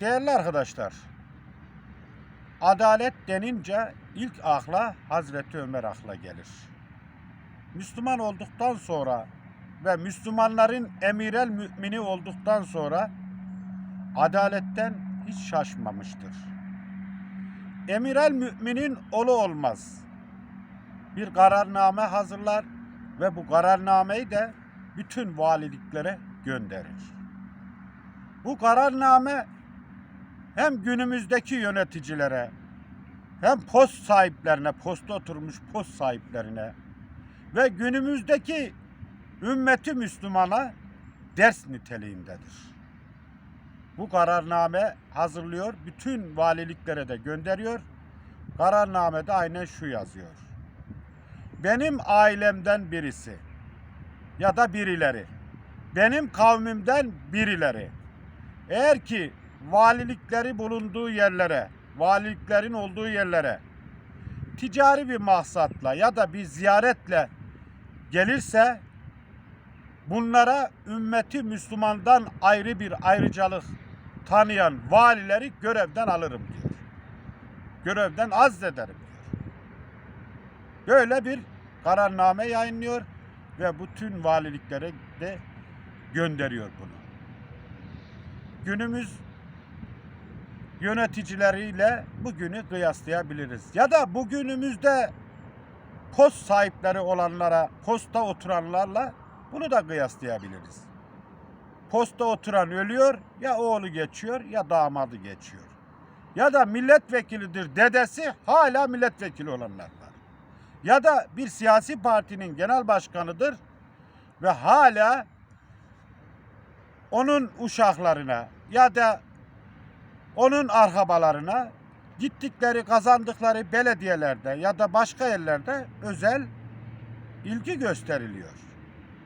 Değerli arkadaşlar, adalet denince ilk akla Hazreti Ömer akla gelir. Müslüman olduktan sonra ve Müslümanların emirel mümini olduktan sonra adaletten hiç şaşmamıştır. Emirel müminin olu olmaz. Bir kararname hazırlar ve bu kararnameyi de bütün valiliklere gönderir. Bu kararname hem günümüzdeki yöneticilere hem post sahiplerine, posta oturmuş post sahiplerine ve günümüzdeki ümmeti Müslümana ders niteliğindedir. Bu kararname hazırlıyor, bütün valiliklere de gönderiyor. Kararnamede aynen şu yazıyor. Benim ailemden birisi ya da birileri, benim kavmimden birileri eğer ki valilikleri bulunduğu yerlere, valiliklerin olduğu yerlere ticari bir maksatla ya da bir ziyaretle gelirse bunlara ümmeti Müslümandan ayrı bir ayrıcalık tanıyan valileri görevden alırım diyor. Görevden azdederim diyor. Böyle bir kararname yayınlıyor ve bütün valiliklere de gönderiyor bunu. Günümüz yöneticileriyle bugünü kıyaslayabiliriz. Ya da bugünümüzde post sahipleri olanlara, posta oturanlarla bunu da kıyaslayabiliriz. Posta oturan ölüyor, ya oğlu geçiyor ya damadı geçiyor. Ya da milletvekilidir dedesi hala milletvekili olanlar var. Ya da bir siyasi partinin genel başkanıdır ve hala onun uşaklarına ya da onun arkabalarına gittikleri kazandıkları belediyelerde ya da başka yerlerde özel ilgi gösteriliyor.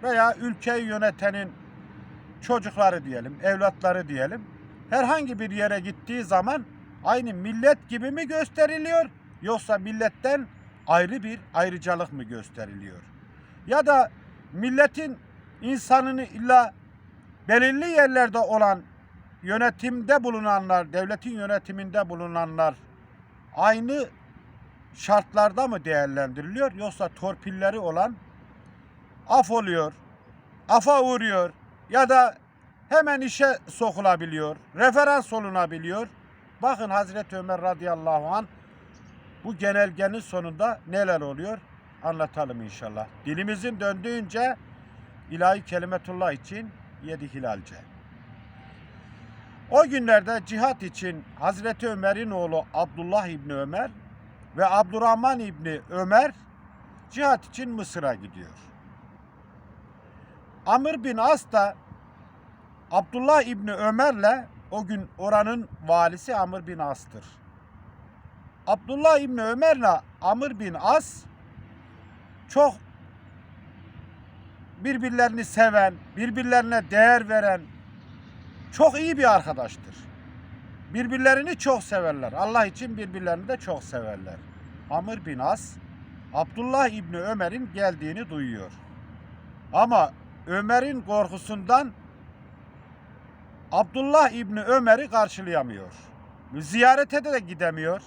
Veya ülkeyi yönetenin çocukları diyelim, evlatları diyelim. Herhangi bir yere gittiği zaman aynı millet gibi mi gösteriliyor yoksa milletten ayrı bir ayrıcalık mı gösteriliyor? Ya da milletin insanını illa belirli yerlerde olan yönetimde bulunanlar, devletin yönetiminde bulunanlar aynı şartlarda mı değerlendiriliyor yoksa torpilleri olan af oluyor, afa uğruyor ya da hemen işe sokulabiliyor, referans olunabiliyor. Bakın Hazreti Ömer radıyallahu an bu genelgenin sonunda neler oluyor anlatalım inşallah. Dilimizin döndüğünce ilahi kelimetullah için yedi hilalce. O günlerde cihat için Hazreti Ömer'in oğlu Abdullah İbni Ömer ve Abdurrahman İbni Ömer cihat için Mısır'a gidiyor. Amr bin As da Abdullah İbni Ömer'le o gün oranın valisi Amr bin As'tır. Abdullah İbni Ömer'le Amr bin As çok birbirlerini seven, birbirlerine değer veren çok iyi bir arkadaştır. Birbirlerini çok severler. Allah için birbirlerini de çok severler. Amr bin As Abdullah İbni Ömer'in geldiğini duyuyor. Ama Ömer'in korkusundan Abdullah İbni Ömer'i karşılayamıyor. Ziyarete de, de gidemiyor.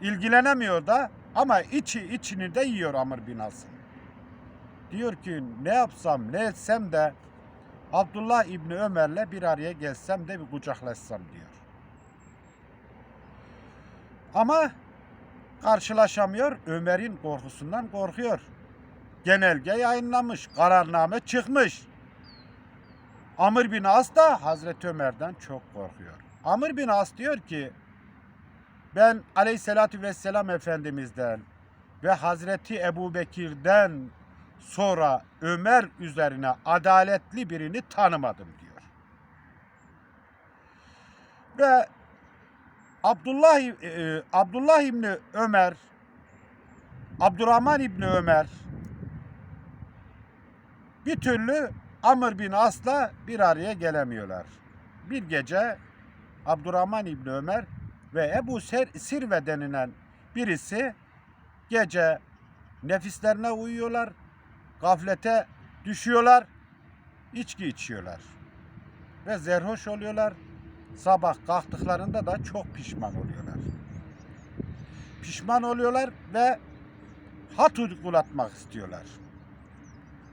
İlgilenemiyor da ama içi içini de yiyor Amr bin As'ın. Diyor ki ne yapsam ne etsem de Abdullah İbni Ömer'le bir araya gelsem de bir kucaklaşsam diyor. Ama karşılaşamıyor. Ömer'in korkusundan korkuyor. Genelge yayınlamış, kararname çıkmış. Amr bin As da Hazreti Ömer'den çok korkuyor. Amr bin As diyor ki ben aleyhissalatü vesselam Efendimiz'den ve Hazreti Ebu Bekir'den sonra Ömer üzerine adaletli birini tanımadım diyor. Ve Abdullah e, Abdullah İbni Ömer Abdurrahman İbni Ömer bir türlü Amr bin As'la bir araya gelemiyorlar. Bir gece Abdurrahman İbni Ömer ve Ebu Ser, Sirve denilen birisi gece nefislerine uyuyorlar, gaflete düşüyorlar, içki içiyorlar ve zerhoş oluyorlar sabah kalktıklarında da çok pişman oluyorlar. Pişman oluyorlar ve hat uygulatmak istiyorlar.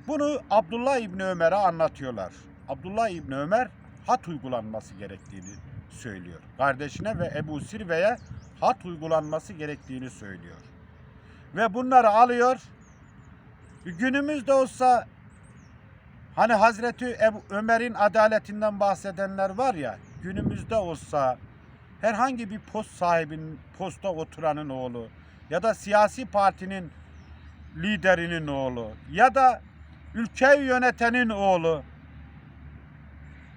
Bunu Abdullah İbni Ömer'e anlatıyorlar. Abdullah İbni Ömer hat uygulanması gerektiğini söylüyor. Kardeşine ve Ebu Sirve'ye hat uygulanması gerektiğini söylüyor. Ve bunları alıyor. Günümüzde olsa hani Hazreti Ebu Ömer'in adaletinden bahsedenler var ya günümüzde olsa herhangi bir post sahibinin posta oturanın oğlu ya da siyasi partinin liderinin oğlu ya da ülkeyi yönetenin oğlu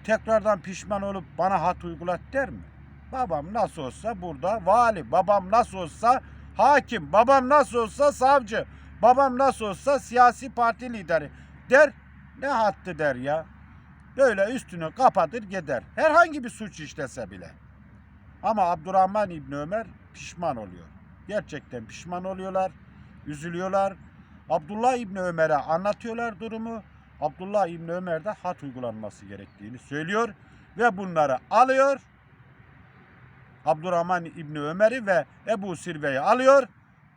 tekrardan pişman olup bana hat uygulat der mi? Babam nasıl olsa burada vali, babam nasıl olsa hakim, babam nasıl olsa savcı, babam nasıl olsa siyasi parti lideri der. Ne hattı der ya. Böyle üstünü kapatır gider. Herhangi bir suç işlese bile. Ama Abdurrahman İbni Ömer pişman oluyor. Gerçekten pişman oluyorlar. Üzülüyorlar. Abdullah İbni Ömer'e anlatıyorlar durumu. Abdullah İbni Ömer de hat uygulanması gerektiğini söylüyor. Ve bunları alıyor. Abdurrahman İbni Ömer'i ve Ebu Sirve'yi alıyor.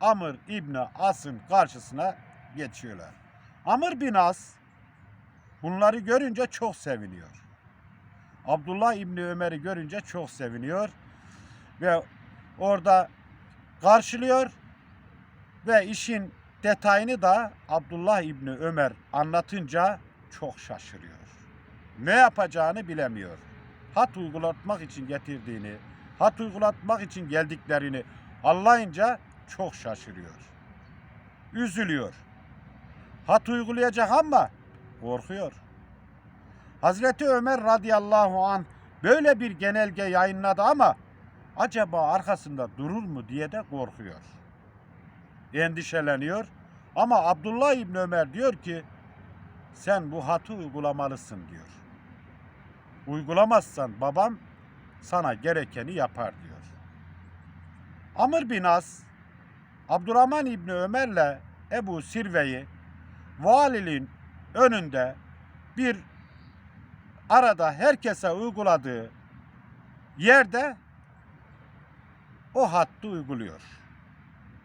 Amr İbni As'ın karşısına geçiyorlar. Amr bin As bunları görünce çok seviniyor. Abdullah İbni Ömer'i görünce çok seviniyor. Ve orada karşılıyor ve işin detayını da Abdullah İbni Ömer anlatınca çok şaşırıyor. Ne yapacağını bilemiyor. Hat uygulatmak için getirdiğini, hat uygulatmak için geldiklerini anlayınca çok şaşırıyor. Üzülüyor. Hat uygulayacak ama korkuyor. Hazreti Ömer radıyallahu an böyle bir genelge yayınladı ama acaba arkasında durur mu diye de korkuyor. Endişeleniyor. Ama Abdullah İbni Ömer diyor ki sen bu hatı uygulamalısın diyor. Uygulamazsan babam sana gerekeni yapar diyor. Amr bin As, Abdurrahman İbni Ömer'le Ebu Sirve'yi valiliğin önünde bir arada herkese uyguladığı yerde o hattı uyguluyor.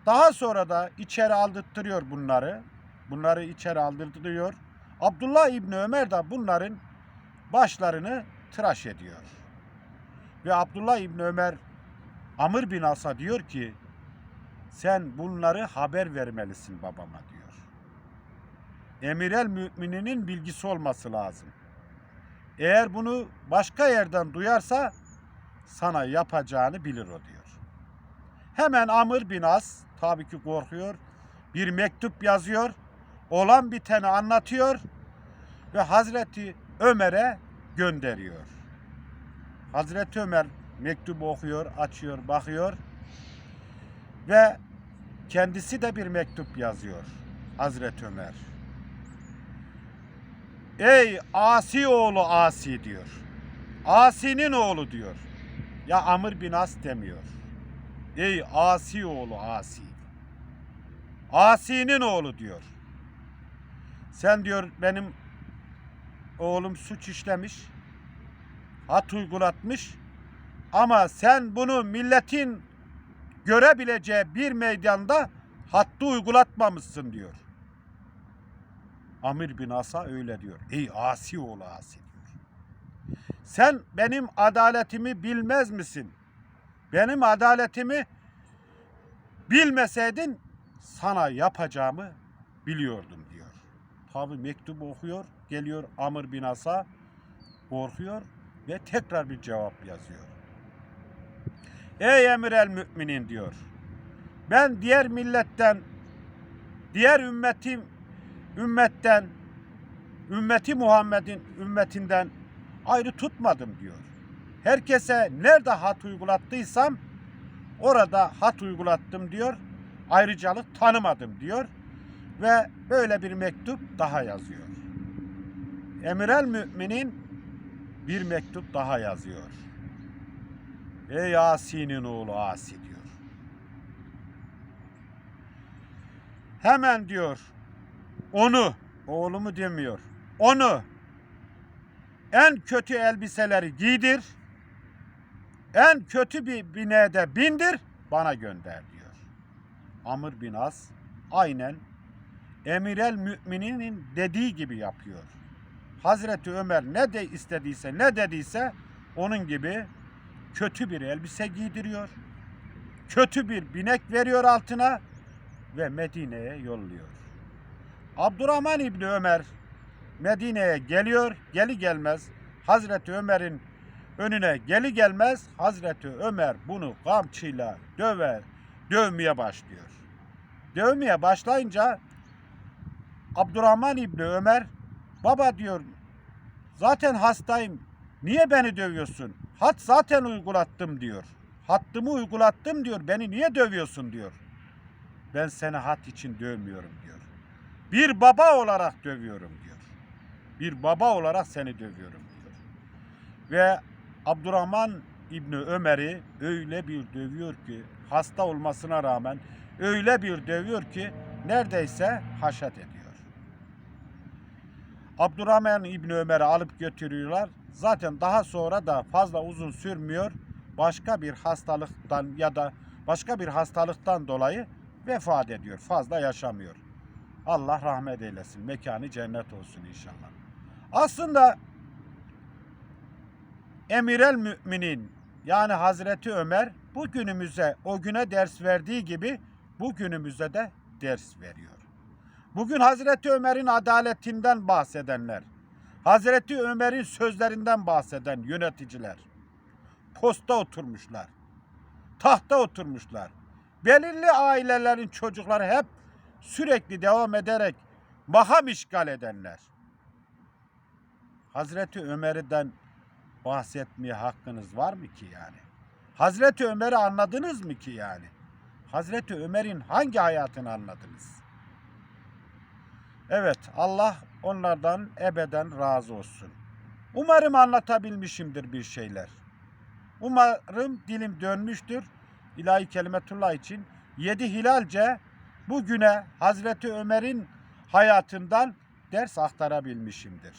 Daha sonra da içeri aldırtıyor bunları. Bunları içeri aldırtıyor. Abdullah İbni Ömer de bunların başlarını tıraş ediyor. Ve Abdullah İbni Ömer Amr bin As'a diyor ki sen bunları haber vermelisin babama diyor. Emirel mümininin bilgisi olması lazım. Eğer bunu başka yerden duyarsa sana yapacağını bilir o diyor. Hemen Amr bin As tabii ki korkuyor. Bir mektup yazıyor. Olan biteni anlatıyor ve Hazreti Ömer'e gönderiyor. Hazreti Ömer mektubu okuyor, açıyor, bakıyor ve kendisi de bir mektup yazıyor Hazreti Ömer. Ey Asi oğlu Asi diyor. Asi'nin oğlu diyor. Ya Amr bin As demiyor. Ey Asi oğlu Asi. Asi'nin oğlu diyor. Sen diyor benim oğlum suç işlemiş. Hat uygulatmış. Ama sen bunu milletin görebileceği bir meydanda hattı uygulatmamışsın diyor. Amir bin Asa öyle diyor. Ey asi oğlu asi diyor. Sen benim adaletimi bilmez misin? Benim adaletimi bilmeseydin sana yapacağımı biliyordum diyor. Tabi mektubu okuyor, geliyor Amr bin Asa, korkuyor ve tekrar bir cevap yazıyor. Ey emir el müminin diyor. Ben diğer milletten, diğer ümmetim, ümmetten, ümmeti Muhammed'in ümmetinden ayrı tutmadım diyor. Herkese nerede hat uygulattıysam orada hat uygulattım diyor. Ayrıcalık tanımadım diyor. Ve böyle bir mektup daha yazıyor. Emirel müminin bir mektup daha yazıyor. Ey Yasin'in oğlu Asi diyor. Hemen diyor onu, oğlumu demiyor, onu en kötü elbiseleri giydir en kötü bir bineğe de bindir bana gönder diyor. Amr bin As aynen Emirel Mümininin dediği gibi yapıyor. Hazreti Ömer ne de istediyse ne dediyse onun gibi kötü bir elbise giydiriyor. Kötü bir binek veriyor altına ve Medine'ye yolluyor. Abdurrahman İbni Ömer Medine'ye geliyor. Geli gelmez Hazreti Ömer'in önüne geli gelmez Hazreti Ömer bunu kamçıyla döver, dövmeye başlıyor. Dövmeye başlayınca Abdurrahman İbni Ömer baba diyor zaten hastayım niye beni dövüyorsun? Hat zaten uygulattım diyor. Hattımı uygulattım diyor beni niye dövüyorsun diyor. Ben seni hat için dövmüyorum diyor. Bir baba olarak dövüyorum diyor. Bir baba olarak seni dövüyorum diyor. Ve Abdurrahman İbni Ömer'i öyle bir dövüyor ki hasta olmasına rağmen öyle bir dövüyor ki neredeyse haşat ediyor. Abdurrahman İbni Ömer'i alıp götürüyorlar. Zaten daha sonra da fazla uzun sürmüyor. Başka bir hastalıktan ya da başka bir hastalıktan dolayı vefat ediyor. Fazla yaşamıyor. Allah rahmet eylesin. Mekanı cennet olsun inşallah. Aslında Emirel Müminin yani Hazreti Ömer bu günümüze o güne ders verdiği gibi bu günümüze de ders veriyor. Bugün Hazreti Ömer'in adaletinden bahsedenler, Hazreti Ömer'in sözlerinden bahseden yöneticiler posta oturmuşlar. Tahta oturmuşlar. Belirli ailelerin çocukları hep sürekli devam ederek makam işgal edenler. Hazreti Ömer'den bahsetmeye hakkınız var mı ki yani? Hazreti Ömer'i anladınız mı ki yani? Hazreti Ömer'in hangi hayatını anladınız? Evet, Allah onlardan ebeden razı olsun. Umarım anlatabilmişimdir bir şeyler. Umarım dilim dönmüştür. İlahi kelimetullah için yedi hilalce bugüne Hazreti Ömer'in hayatından ders aktarabilmişimdir.